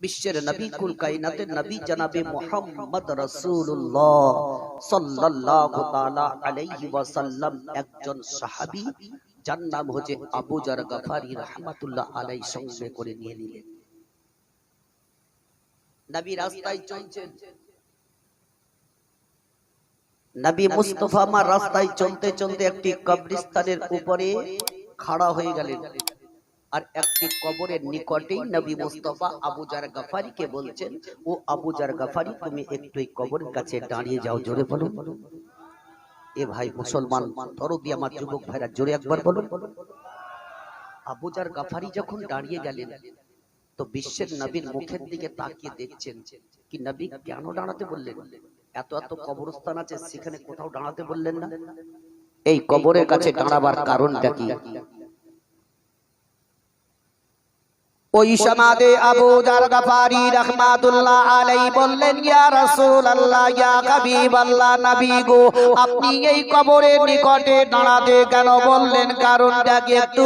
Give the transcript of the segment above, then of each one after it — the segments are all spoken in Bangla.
বিশ্বের নবী কুল কায়নাতের নবী জনাবে মুহাম্মদ রাসূলুল্লাহ সাল্লাল্লাহু তাআলা আলাইহি ওয়াসাল্লাম একজন সাহাবী যার নাম হচ্ছে আবু জার গাফারি রাহমাতুল্লাহ আলাইহি সঙ্গে করে নিয়ে নিলেন। নবী রাস্তায় চলছেন। নবী মুস্তফা আমার রাস্তায় চলতে চলতে একটি কবরস্থানের উপরে খাড়া হয়ে গেলেন। আর একটি কবরের নিকটেই নবী মুস্তফা আবুজার গাফারিকে বলছেন, ও আবুজার গাফারি, তুমি একটু এই কবরের কাছে দাঁড়িয়ে যাও, জোরে বলো। এ ভাই মুসলমান, তরদি আমার যুবক ভাইরা, জোরে একবার বলো। আবুজার গাফারি যখন দাঁড়িয়ে গেলেন, তো বিশ্বের নবীর মুখের দিকে তাকিয়ে দেখছেন কি নবী কেন দাঁড়াতে বললেন? এত এত কবরস্থান আছে, সেখানে কোথাও দাঁড়াতে বললেন না। এই কবরের কাছে দাঁড়াবার কারণটা কি? ওই সমাদে আবু গাফারি রহমাতুল্লাহ আলাই বললেন, ইয়া ইয়া নবী গো, আপনি এই কবরের নিকটে দাঁড়াতে কেন বললেন? একটু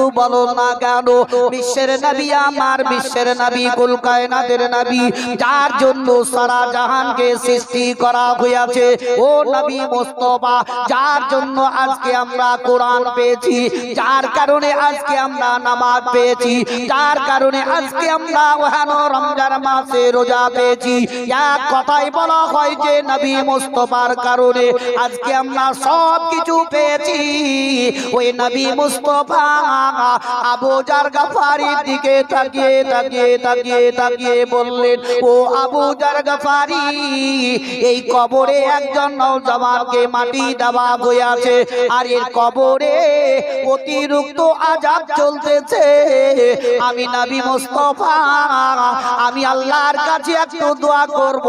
না কেন? বিশ্বের নবী আমার, বিশ্বের নবী কুল কায়নাতের নবী, যার জন্য সারা জাহানকে সৃষ্টি করা হয়েছে। ও নবী মুস্তফা, যার জন্য আজকে আমরা কোরআন পেয়েছি, যার কারণে আজকে আমরা নামাজ পেয়েছি, যার কারণে আজকে আমরা ওহানো রমজান মাসে রোজা পেয়েছি। এক কথাই বলা হয় যে নবী মুস্তফার কারণে আজকে আমরা সব কিছু পেয়েছি। ওই নবী মুস্তফা আবু জার গাফারির দিকে তাকিয়ে তাকিয়ে তাকিয়ে তাকিয়ে বললেন, ও আবু জার গাফারি, এই কবরে একজন নওজওয়ানকে মাটি দেওয়া হয়েছে আর এর কবরে অতিরিক্ত আজাব চলতেছে। আমি নবী মুস্তফা আমি আল্লাহর কাছে একটু দোয়া করব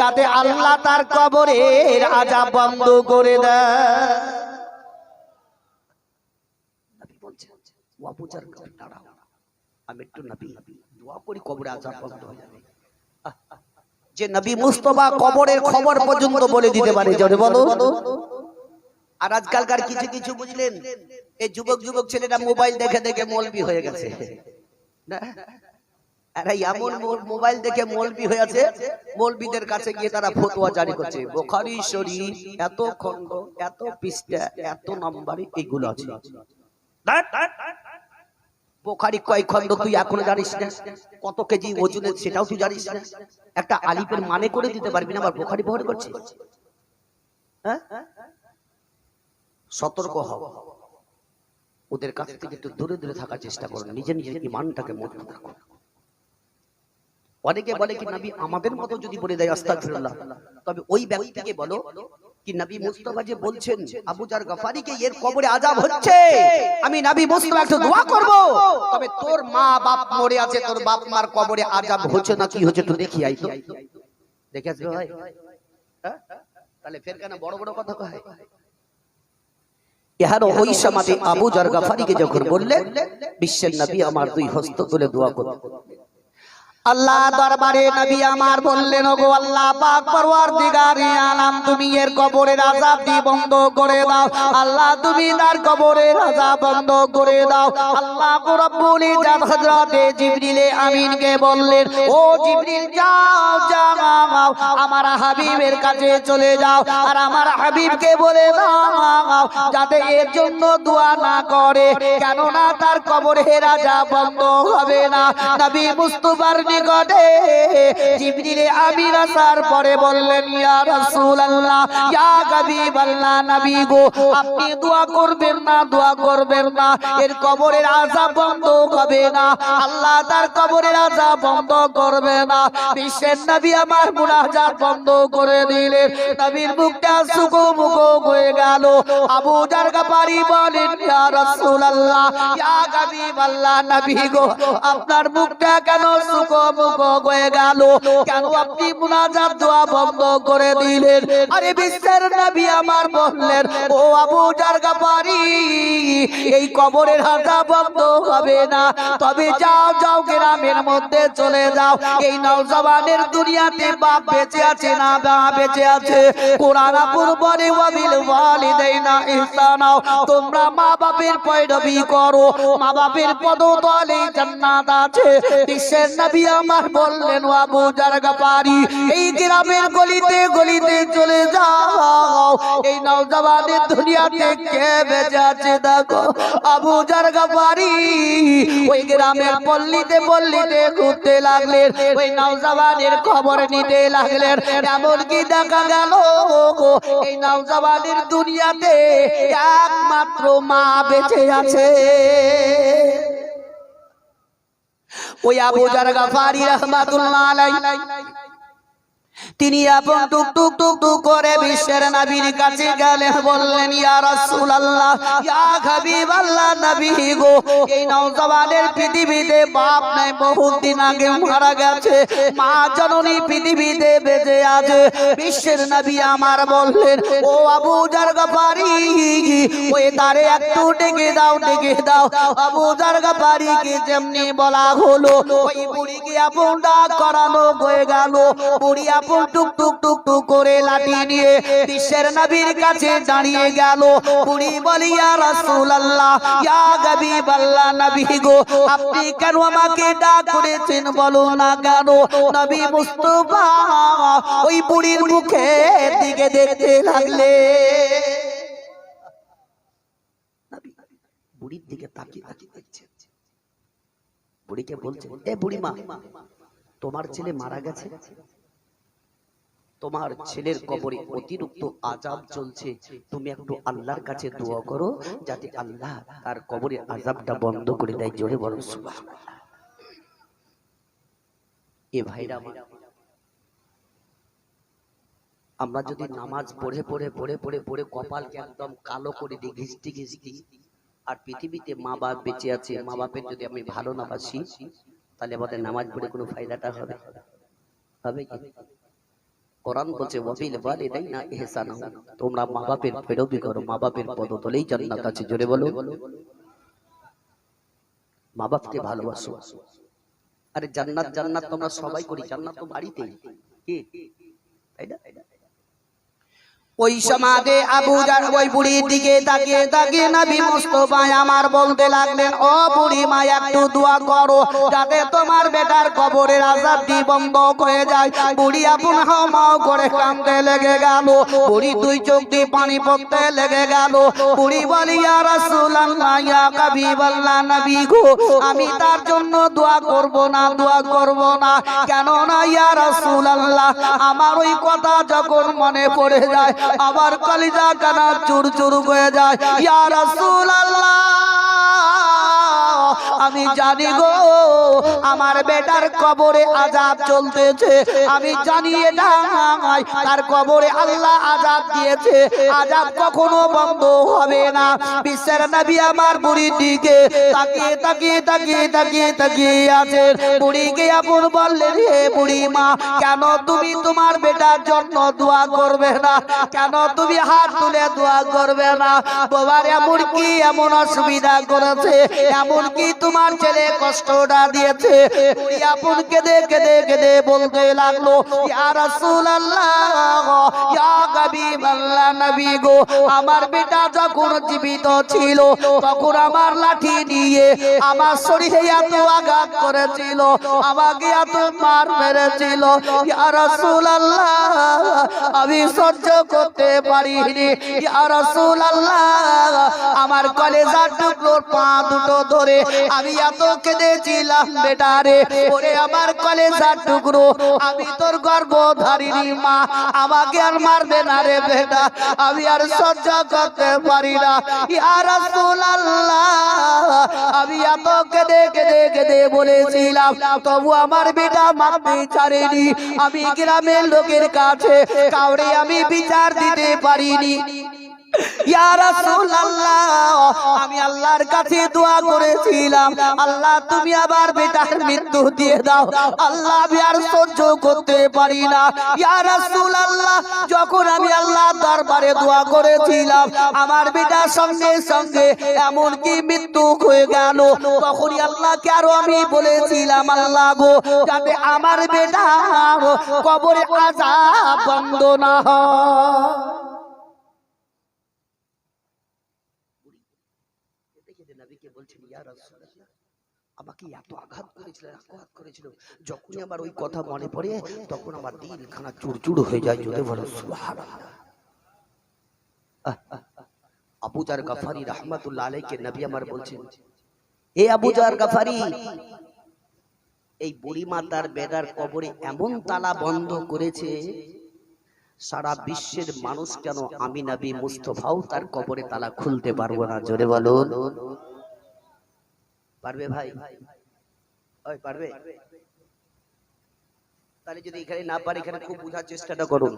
যাতে আল্লাহ তার কবরের আজাব বন্ধ করে দেয়। আমি একটু দোয়া করি কবরে আজাব বন্ধ হয়ে যাবে। যে নবী মুস্তফা কবরের খবর পর্যন্ত বলে দিতে পারে বলো। আর আজকালকার কিছু কিছু বুঝলেন, এই যুবক যুবক ছেলেরা মোবাইল দেখে দেখে মলবি হয়ে গেছে। না? এমন মোবাইল দেখে মলবি হয়েছে মলবিদের কাছে গিয়ে তারা ফতোয়া জারি করছে। বোখারি শরীফ এত খন্ড এত পৃষ্ঠা এত নাম্বারে এগুলো আছে। বোখারি কয় খন্ড তুই এখনও জানিস না? কত কেজি ওজনের সেটাও তুই জানিস না? একটা আলিফের মানে করে দিতে পারবি না আবার বোখারি বহর করছে হ্যাঁ? সতর্ক হও। ওদের কাছ থেকে একটু দূরে দূরে থাকার চেষ্টা করো, নিজের নিজের ইমানটাকে মজবুত রাখো। অনেকে বলে কি, নবী আমাদের মতো যদি বলে দেয়, আস্তাগফিরুল্লাহ। তবে ওই ব্যক্তিকে বলো কি, নবী মুস্তাফা যে বলছেন, আবু জার গাফারিকে এর কবরে আযাব হচ্ছে। আমি নবী মুস্তাফা একটু দোয়া করব। তবে তোর মা বাপ মরে আছে, তোর বাপ মার কবরে আযাব হচ্ছে না, কি হচ্ছে তুই দেখি আই তো। দেখে আসবে ভাই? হ্যাঁ? তাহলে ফের কেন বড় বড় কথা কয়। ইহার ওই সমাধি আবু জার গাফারিকে যখন বললেন বিশ্বের নবী আমার দুই হস্ত তুলে দোয়া করলেন আল্লাহ দরবারে নবী আমার বললেন, ওগো আল্লাহ পাক পরওয়ারদিগারে, আলাম তুমি এর কবরের আযাব দি বন্ধ করে দাও। আল্লাহ তুমি তার কবরের আযাব বন্ধ করে দাও। আল্লাহ রব্বুল ইজ্জত হযরতে জিবরিলে আমিনকে বললেন, ও জিবরিল, যাও যাও আমার হাবিবের কাছে চলে যাও আর আমার হাবিবকে বলে দাও, যাতে এর জন্য দোয়া না করে। কেননা তার কবরের আযাব বন্ধ হবে না। নবী মুস্তাফার নিকটে জিবরিলে আমিন আসার পরে বললেন, ইয়া রাসূলুল্লাহ, ইয়া হাবিবাল্লাহ নবী গো, আপনি দোয়া করবেন না, দোয়া করবেন না। এর কবরের আযাব বন্ধ হবে না। আল্লাহ তার কবরের আযাব বন্ধ করবে না। বিশ্বের নবী আমার মুনাজাত বন্ধ করে দিলেন। নবীর মুখটা সুগো মুগো হয়ে গেল। আবু জার গাফারি বলেন, ইয়া রাসূলুল্লাহ, ইয়া হাবিবাল্লাহ নবী গো, আপনার মুখটা কেন সুগো এই কবরের হাজা বন্ধ হবে না। তবে যাও যাও, গ্রামের মধ্যে চলে যাও। এই নওজওয়ানের দুনিয়াতে বাপ বেঁচে আছে না বা বেঁচে আছে। কোরআন পূর্বরে তোমরা মা বাপের পয়রবি করো। মা বাপের পদতলে জান্নাত আছে। বিশ্বের নবী আমার বললেন আবু জারগাপারি এই গ্রামের গলিতে গলিতে চলে যাও। এই নওজওয়ানের দুনিয়াতে কে বেঁচে আছে দেখো? আবু জারগাপারি ওই গ্রামের পল্লীতে পল্লীতে ঘুরতে লাগলেন। ওই নওজওয়ানের খবর নিতে লাগলেন। এমন কি দেখা গেল, এই নওজওয়ানের দুনিয়াতে একমাত্র মা বেঁচে আছে। ওই আবু জার গাফারি রহমাতুল্লাহ আলাই তিনি আপন টুক টুক টুক টুক করে বিশ্বের নবীর কাছে গেলেন বললেন একটু ডেকে দাও ডেকে দাও। আবু জার যেমনি বলা হলো, ওই বুড়িকে আপন ডাক করানো হয়ে গেল। বুড়ি আপন টুক টুক টুক টুক করে লাঠি নিয়ে বিশ্বের নবীর কাছে দাঁড়িয়ে গেল। বুড়ি বলি রাসূলুল্লাহ হাবিবাল্লাহ, নবী গো, আপনি কেন আমাকে ডাক করেছেন বলো না কেন? নবী ওই বুড়ির মুখে দিকে দেখতে লাগলে বুড়ির দিকে তাকিয়ে তাকিয়ে দেখছে। বুড়িকে বলছে, এ তোমার ছেলে মারা গেছে? তোমার ছেলের কবরে অতিরিক্ত আজাব চলছে। তুমি একটু আল্লাহর কাছে দোয়া করো যাতে আল্লাহ তার কবরে আজাবটা বন্ধ করে দেয়। জোরে বলো সুবহানাল্লাহ। এ ভাইরা আমরা যদি নামাজ পড়ে পড়ে পড়ে পড়ে পড়ে কপালকে একদম কালো করে দিই ঘিসটি ঘিসটি আর পৃথিবীতে মা বাপ বেঁচে আছে মা বাপের যদি আমি ভালো না বাসি তাহলে আমাদের নামাজ পড়ে কোনো ফায়দাটা হবে? হবে কি? কোরআন বলছে ওয়াবিল ওয়ালিদাইনা ইহসানা তোমরা মা বাবার ফেরবি করো মা বাবার পদতলেই জান্নাত আছে, জোরে বলো। মা বাপকে ভালোবাসো। আরে জান্নাত জান্নাত তোমরা সবাই করি, জান্নাত তো বাড়িতেই। কি? তাই না? ওই সমাজে আবু জার ওই বুড়ির দিকে তাকিয়ে তাকিয়ে নবী মুস্তফা আমার বলতে লাগলেন, ও বুড়ি মা, একটু দোয়া করো যাতে তোমার বেটার কবরের আজাবটি বন্ধ হয়ে যায়। বুড়ি আপন হাও করে কাঁদতে লেগে গেল। বুড়ি দুই চোখ দিয়ে পানি পড়তে লেগে গেল। বুড়ি বলি, ইয়া রাসূলুল্লাহ, ইয়া হাবিবাল্লাহ, নবী গো, আমি তার জন্য দোয়া করব না, দোয়া করব না। কেন না ইয়া রাসূলুল্লাহ, আমার ওই কথা যখন মনে পড়ে যায় আমার কলিজা কানা চুর চুর হয়ে যায়। ইয়া রাসূলুল্লাহ। আমি জানি গো আমার বেটার কবরে আজাব চলতেছে। আমি জানি এটা তার কবরে আল্লাহ আজাব দিয়েছে। আজাব কখনো বন্ধ হবে না। বিশ্বের নবী আমার বুড়ির দিকে তাকিয়ে তাকিয়ে তাকিয়ে তাকিয়ে তাকিয়ে আছে। বুড়িকে আপন বললেন হে বুড়ি মা কেন তুমি তোমার বেটার জন্য দোয়া করবে না? কেন তুমি হাত তুলে দোয়া করবে না? বাবার এমন কি এমন অসুবিধা করেছে? এমন কি তোমার ছেলে কষ্টটা দিয়েছে। বুড়ি আপন কেঁদে কেঁদে কেঁদে বলতে লাগল গো, আমার বেটা যখন জীবিত ছিল, তখন আমার লাঠি নিয়ে আমার শরীরে এত আঘাত করেছিল, আমাকে এত মার মেরেছিল। আমি সহ্য করতে পারিনি। আমার কলেজার টুকরো পা দুটো ধরে আমি এত কেঁদেছিলাম বেটারে ওরে আমার কলেজার টুকরো। আমি তোর গর্ব ধারিনি মা। আমাকে আর মারবে না রে, বেটা। আমি আর সহ্য করতে পারি না। ইয়া রাসূলুল্লাহ, আমি এত কেঁদে কেঁদে কেঁদে বলেছিলাম, তবু আমার বেটা মারতে ছাড়েনি। আমি গ্রামের লোকের কাছে কাউরে আমি বিচার দিতে পারিনি। আমি আল্লাহর কাছে দোয়া করেছিলাম। আল্লাহ, তুমি আবার বেটার মৃত্যু দিয়ে দাও। আল্লাহ, আমি আর সহ্য করতে পারি না। ইয়া রাসূলুল্লাহ, যখন আমি আল্লাহ দরবারে দোয়া করেছিলাম, আমার বেটার সঙ্গে সঙ্গে এমন কি মৃত্যু হয়ে গেল। তখনই আল্লাহকে আরও আমি বলেছিলাম, আল্লাহ গো, যাতে আমার বেটা কবরে আযাব বন্ধ না হয় দেখে যে নবীকে বলছেন ইয়া রাসূলুল্লাহ আমাকে এত আঘাত করেছিল আঘাত করেছিল। যখনই আমার ওই কথা মনে পড়ে তখন আমার দিলখানা চুরচুর হয়ে যায় যদি বলো। আবুজার গাফারি রহমাতুল্লাহ আলাইকে নবী আমার বলছেন এ গাফারি এই বুড়ি মাতার বেদার কবরে এমন তালা বন্ধ করেছে সারা বিশ্বের মানুষ কেন আমি নবী মুস্তফাও তার কবরে তালা খুলতে পারব না? জোরে বলুন। পারবে ভাই? ওই পারবে? তাহলে যদি এখানে না পারে, এখানে খুব বোঝার চেষ্টাটা করুন।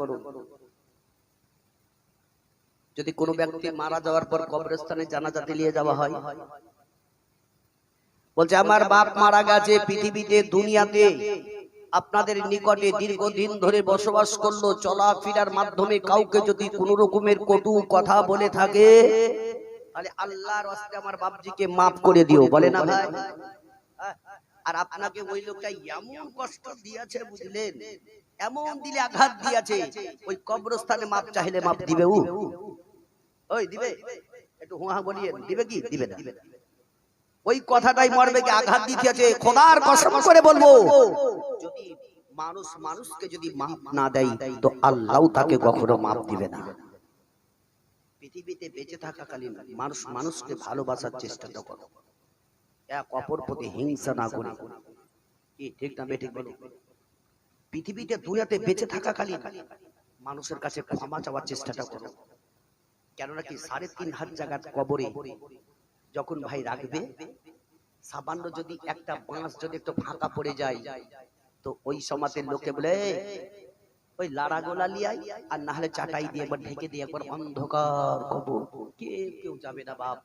যদি কোনো ব্যক্তি মারা যাওয়ার পর কবরস্থানে জানাজাতে নিয়ে যাওয়া হয়, বলছে, আমার বাপ মারা গেছে পৃথিবীতে, দুনিয়াতে। আপনাদের নিকটে দীর্ঘদিন ধরে বসবাস করল, চলাফেরার মাধ্যমে কাউকে যদি কোন রকমের কটু কথা বলে থাকে তাহলে আল্লাহর ওয়াস্তে আমার বাপজিকে করে দিও বলে না ভাই? আর আপনাকে ওই লোকটা এমন কষ্ট দিয়েছে বুঝলেন? এমন দিলে আঘাত দিয়েছে ওই কবরস্থানে মাপ চাইলে মাপ দিবে ও। ওই দিবে? একটু হুয়া বলিয়ে দিবে কি? দিবে না। ওই কথাটাই মরবে কি আঘাত দিতে আছে খোদার কসম করে বলব যদি মানুষ মানুষকে যদি মাপ না দেয় তো আল্লাহও তাকে কখনো মাপ দিবে না। পৃথিবীতে বেঁচে থাকাকালীন মানুষ মানুষকে ভালোবাসার চেষ্টাটা করো। এক অপর প্রতি হিংসা না করে। কি ঠিক না বেঠিক বলো? পৃথিবীতে দুনিয়াতে বেঁচে থাকাকালীন মানুষের কাছে ক্ষমা চাওয়ার চেষ্টাটা করো। কেননা কি সাড়ে তিন হাত জায়গার কবরে যখন ভাই রাখবে সামান্য যদি একটা বাঁশ যদি একটু ফাঁকা পড়ে যায় তো ওই সমাজের লোকে বলে "এই, ওই লাড়া গোলা লিয়াই, আর না হলে চাটাই দিয়ে একবার ঢেকে দিয়ে একবার অন্ধকার কবর। কে কেউ যাবে না বাপ।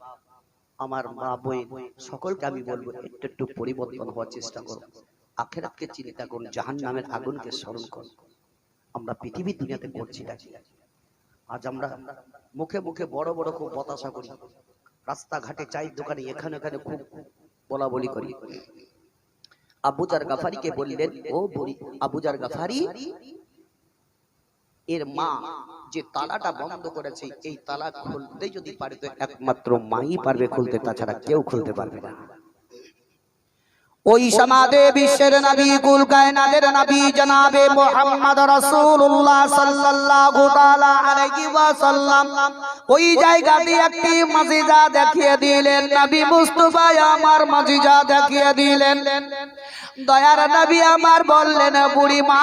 আমার মা বই সকলকে আমি বলব, একটু একটু পরিবর্তন হওয়ার চেষ্টা করো। আখেরাতকে চিন্তা করুন জাহান নামের আগুনকে স্মরণ করুন। আমরা পৃথিবী দুনিয়াতে করছি না। আজ আমরা মুখে মুখে বড় বড় খুব বতাশা করি। রাস্তাঘাটে চাই দোকানে এখানে এখানে খুব বলা বলি করি আবুজার গাফারিকে বললেন, ও বলি আবুজার গাফারি এর মা যে তালাটা বন্ধ করেছে এই তালা খুলতে যদি পারে তো একমাত্র মাই পারবে খুলতে তাছাড়া কেউ খুলতে পারবে না। ওই সমাদে বিশ্বের নবী কুল কায়নাতের নবী জনাবে মুহাম্মদ রাসূলুল্লাহ সাল্লাল্লাহু তাআলা আলাইহি ওয়াসাল্লাম। ওই জায়গাতে একটি মসজিদা দেখিয়ে দিলেন নবী মুস্তাফা আমার মসজিদা দেখিয়ে দিলেন। দয়ার নবী আমার বললেন বুড়ি মা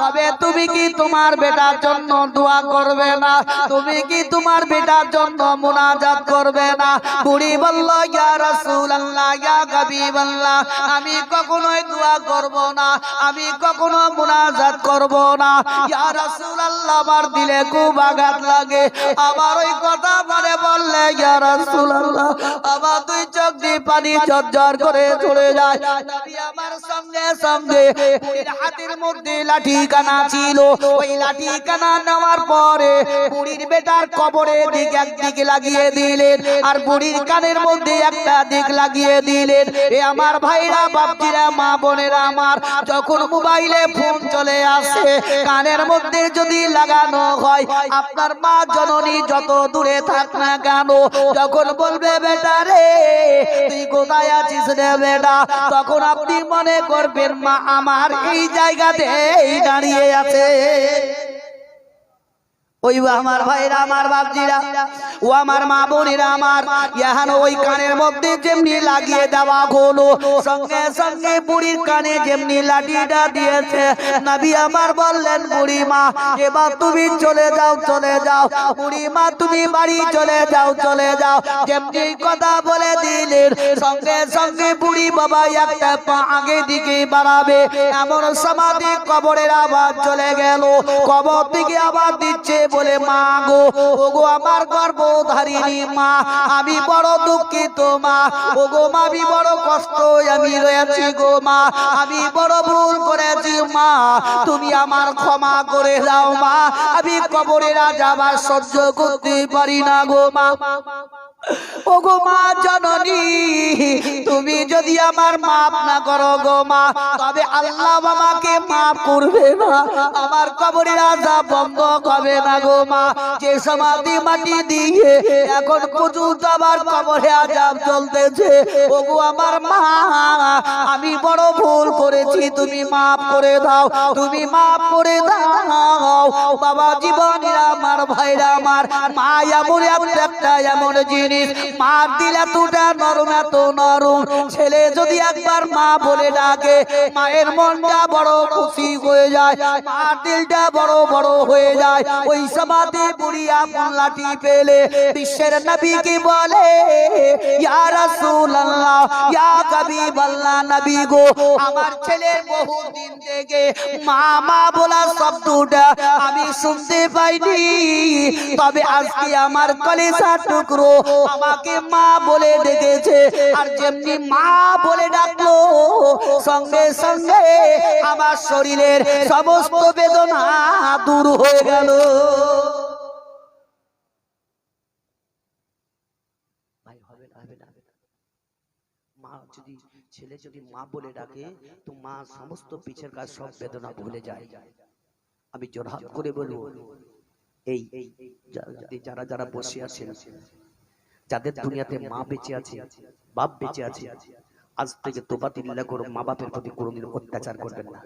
তবে তুমি কি তোমার বেটার জন্য দোয়া করবে না? তুমি কি তোমার বেটার জন্য মুনাজাত করবে না? বুড়ি বলল, ইয়া রাসূলুল্লাহ, ইয়া হাবিবাল্লাহ, আমি কখনোই দোয়া করব না, আমি কখনো মুনাজাত করব না। ইয়া রাসূলুল্লাহ, আমার দিলে খুব আঘাত লাগে। আমার ওই কথা মানে বললে ইয়া রাসূলুল্লাহ, আমার দুই চোখ দিয়ে পানি ঝরঝর করে চলে যায়। আমার সঙ্গে সঙ্গে হাতের মধ্যে লাঠি কানা ছিল। ওই লাঠি কানা নেওয়ার পরে বুড়ির বেটার কবরের দিক একদিকে লাগিয়ে দিলেন আর বুড়ির কানের মধ্যে একটা দিক লাগিয়ে দিলেন। এ আমার ভাইরা, বাপজিরা, মা বোনেরা আমার, যখন মোবাইলে ফোন চলে আসে, কানের মধ্যে যদি লাগানো হয়, আপনার মা জননী যত দূরে থাক না কেন, যখন বলবে, বেটা রে, তুই কোথায় আছিস রে বেটা? তখন আপনি মনে করবেন মা আমার এই জায়গাতে দাঁড়িয়ে আছে। ওই আমার ভাইরা, আমার বাপজিরা, ও আমার মা বোনেরা আমার ইহান ওই কানের মধ্যে যেমনি লাগিয়ে দেওয়া হলো, সঙ্গে সঙ্গে বুড়ির কানে যেমনি লাঠিটা দিয়েছে। নবী আমার বললেন বুড়ি মা এবার তুমি চলে যাও চলে যাও। বুড়ি মা তুমি বাড়ি চলে যাও চলে যাও। যেমনি কথা বলে দিলেন, সঙ্গে সঙ্গে বুড়ি বাবা একটা পা আগে দিকে বাড়াবে। এমন সমাধি কবরের আবার চলে গেল। কবর দিকে আবার দিচ্ছে বলে, মা গো ও গো আমার গর্ভধারিণী মা, আমি বড় দুঃখিত মা। ও গো মা, আমি বড় কষ্ট আমি রয়েছি গো মা। আমি বড় ভুল করেছি মা। তুমি আমার ক্ষমা করে দাও মা। আমি কবরেরা যাবার সহ্য করতে পারি না গো মা। মা জননী, তুমি যদি আমার মাপ না করো গো মা, তবে আল্লাহ আমাকে মাপ করবে না। আমার কবরের আজাব বন্ধ না গো মা। যে সমাধি মাটি দিয়ে এখন পর্যন্ত আমার কবরে আজাব চলতেছে। আমার মা, আমি বড় ভুল করেছি, তুমি মাপ করে দাও, তুমি মাপ করে দাও। বাবা জীবন আমার, ভাইরা আমার, মা এমন একটা, এমন জিনিস মা দিল এতটা নরম, এত নরম। ছেলে যদি একবার মা বলে ডাকে, মায়ের মনটা বড় খুশি হয়ে যায়, মার দিলটা বড় বড় হয়ে যায়। ওই সমাধি বুড়িয়া মোল্লাটি পেলে, বিশ্বের নবীকে বলে? ইয়া রাসূলুল্লাহ, ইয়া হাবিবাল্লাহ নবী গো, আমার ছেলের বহু দিন থেকে মা মা বলা শব্দটা আমি শুনতে পাইনি। তবে আজকে আমার কলেজা টুকরো আমাকে মা বলে ডেকেছে আর যেমনি মা বলে ডাকলো সঙ্গে সঙ্গে আমার শরীরের সমস্ত বেদনা দূর হয়ে গেল ছেলে যদি মা বলে ডাকে তো মা সমস্ত পিছের কাজ সব বেদনা ভুলে যায় আমি জোরহাত করে বলব এই যারা যারা বসে আছেন যাদের দুনিয়াতে মা বেঁচে আছে বাপ বেঁচে আছে আজ থেকে তোবা তিল্লা করো মা বাপের প্রতি কোনোদিন অত্যাচার করবেন না।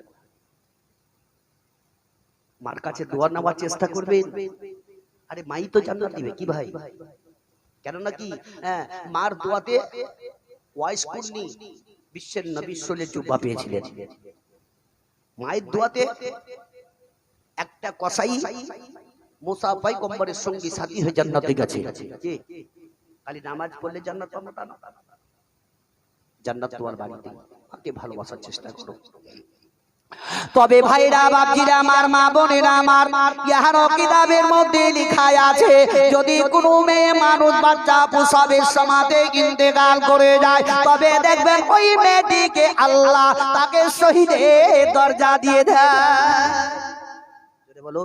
মার কাছে দোয়া নেওয়ার চেষ্টা করবেন। আরে মাই তো জান্নাত দিবে কি ভাই? কেননা কি? হ্যাঁ, মার দোয়াতে ওয়াইস কুন্নি বিশ্বের নবী শোলে জুব্বা পেয়েছিলেন। মায়ের দোয়াতে একটা কসাই মুসা পয়গম্বরের সঙ্গী সাথী হয়ে জান্নাতে গেছে। খালি নামাজ পড়লে জান্নাত পাবো তা না। জান্নাত তোমার বাড়িতে। মাকে ভালোবাসার চেষ্টা করো। তবে ভাইরা বাপজিরা আমার মা বোনেরা আমার ইহার কিতাবের মধ্যে লেখা আছে, যদি কোনো মেয়ে মানুষ বাচ্চা প্রসবের সমাতে ইন্তেকাল করে যায়, তবে দেখবেন ওই মেয়েটিকে আল্লাহ তাকে শহীদের দরজা দিয়ে দেয়। জোরে বলো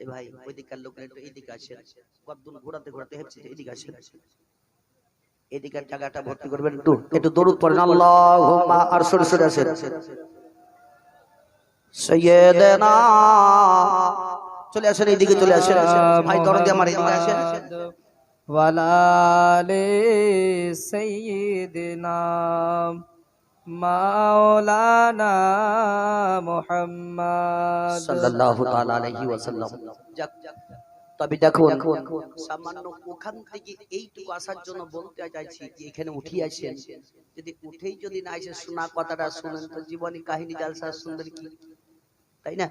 এ ভাই ওইদিকার লোকের একটু এদিকে আসেন। কতদিন ঘোরাতে ঘোরাতে হেঁটছে এদিকে আসেন। এদিকের জায়গাটা ভর্তি করবেন একটু। একটু দরুদ পড়েন। আল্লাহুম্মা আর সরে সরে আসেন। সৈয়দনা চলে আসেন এইদিকে চলে আসেন। ভাই, দরদে আমার এদিকে আসেন। ওয়ালালে সৈয়দনা। মাওলানা মুহাম্মদ সাল্লাল্লাহু তাআলা আলাইহি ওয়াসাল্লাম। যাক তবে দেখুন সামান্য ওখান থেকে এইটুকু আসার জন্য বলতে চাইছি যে এখানে উঠি আসেন। যদি উঠেই যদি না এসে শোনা কথাটা শুনেন তো জীবনী কাহিনী জালসা সুন্দর কি? তাই না?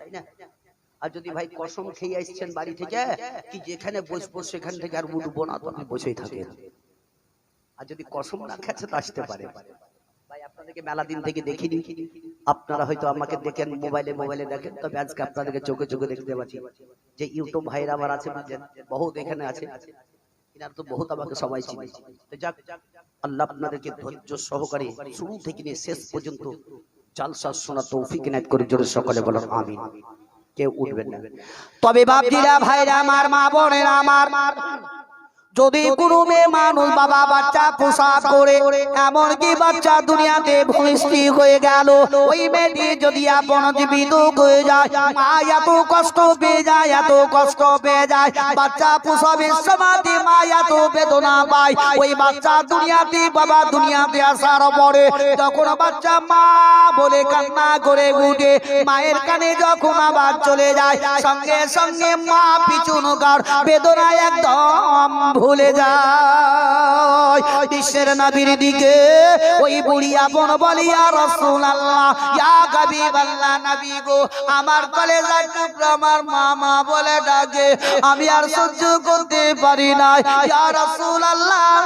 আর যদি ভাই কসম খেয়ে আসছেন বাড়ি থেকে কি যেখানে বসবো সেখান থেকে আর উঠবো না? তো বসেই থাকেন। আর যদি কসম না খেছে তো আসতে পারে। ভাই আপনাদেরকে মেলা দিন থেকে দেখিনি। আপনারা হয়তো আমাকে দেখেন মোবাইলে মোবাইলে দেখেন। তবে আজকে আপনাদেরকে চোখে চোখে দেখতে পাচ্ছি যে ইউটিউব ভাইরা আমার আছে বুঝলেন? বহুত এখানে আছে। এনার তো বহুত আমাকে সবাই চিনে। যাক আল্লাহ আপনাদেরকে ধৈর্য সহকারে শুরু থেকে নিয়ে শেষ পর্যন্ত জালসা শোনা তৌফিক করে জোরে সকলে বলেন আমিন। কেউ উঠবেন না। তবে ভাইরা আমার মা বোনেরা আমার যদি কোনো মেয়ে মানুষ বাবা বাচ্চা প্রসাদ করে এমনকি বাচ্চা দুনিয়াতে ভূমিষ্ঠি হয়ে গেল ওই মেয়েটি যদি আপন জীবিত হয়ে যায় মা এত কষ্ট পেয়ে যায় এত কষ্ট পেয়ে যায় বাচ্চা প্রসবের সমাধি মা এত বেদনা পায় ওই বাচ্চা দুনিয়াতে বাবা দুনিয়াতে আসার পরে যখন বাচ্চা মা বলে কান্না করে উঠে মায়ের কানে যখন আবার চলে যায় সঙ্গে সঙ্গে মা পিছন গার বেদনা একদম ভুলে যায়, বিশ্বের নবীর দিকে ওই বুড়ি আপন বলিয়া রসুল আল্লাহ ইয়া কবি নবী গো, আমার কলেজার টুকরো আমার মামা বলে ডাকে, আমি আর সহ্য করতে পারি না রসুল আল্লাহ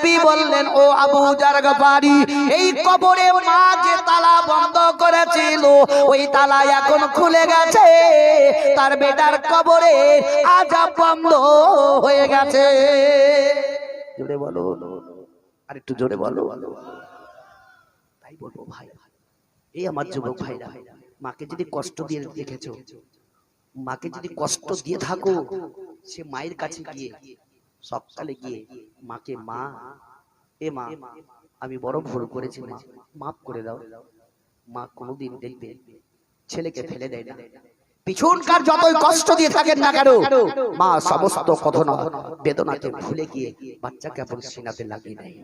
নবী বললেন, ও আবু জার গফারি, এই কবরে মা যে তালা বন্ধ করেছিল, ওই তালা এখন খুলে গেছে। তার বেটার কবরে আজাব বন্ধ হয়ে গেছে। জোরে বলো। আর একটু জোরে বলো। তাই বলব ভাই, এই আমার যুবক ভাইরা, মাকে যদি কষ্ট দিয়ে দেখেছ, মাকে যদি কষ্ট দিয়ে থাকো, সে মায়ের কাছে গিয়ে সকালে গিয়ে মাকে মা, এ মা, আমি বড় ভুল করেছি, মা। মাফ করে দাও। মা কোনোদিন দেখবে ছেলেকে ফেলে দেয় না। পিছনকার যতই কষ্ট দিয়ে থাকেন না কেন, মা সমস্ত কথন বেদনাকে ভুলে গিয়ে বাচ্চাকে আপন সিনাতে লাগিয়ে দেয়।